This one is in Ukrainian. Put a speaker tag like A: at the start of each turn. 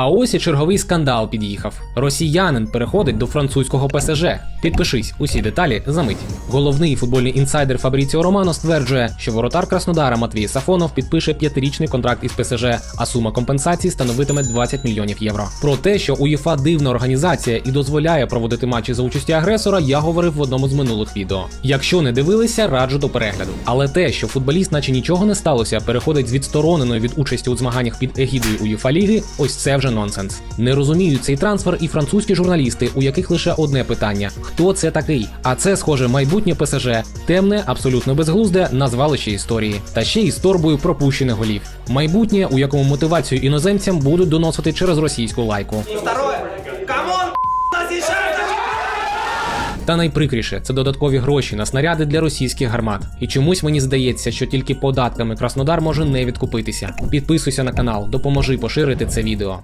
A: А ось і черговий скандал під'їхав. Росіянин переходить до французького ПСЖ. Підпишись, усі деталі за мить. Головний футбольний інсайдер Фабріціо Романо стверджує, що воротар Краснодара Матвій Сафонов підпише п'ятирічний контракт із ПСЖ, а сума компенсації становитиме 20 мільйонів євро. Про те, що УЄФА дивна організація і дозволяє проводити матчі за участі агресора, я говорив в одному з минулих відео. Якщо не дивилися, раджу до перегляду. Але те, що футболіст, наче нічого не сталося, переходить з відстороненої від участі у змаганнях під егідою УЄФА ліги, ось це вже нонсенс. Не розуміють цей трансфер і французькі журналісти, у яких лише одне питання: хто це такий? А це, схоже, майбутнє ПСЖ, темне, абсолютно безглузде, назвалище історії, та ще й з торбою пропущених голів. Майбутнє, у якому мотивацію іноземцям будуть доносити через російську лайку.
B: Второе. Камон!
A: Та найприкріше це додаткові гроші на снаряди для російських гармат. І чомусь мені здається, що тільки податками Краснодар може не відкупитися. Підписуйся на канал, допоможи поширити це відео.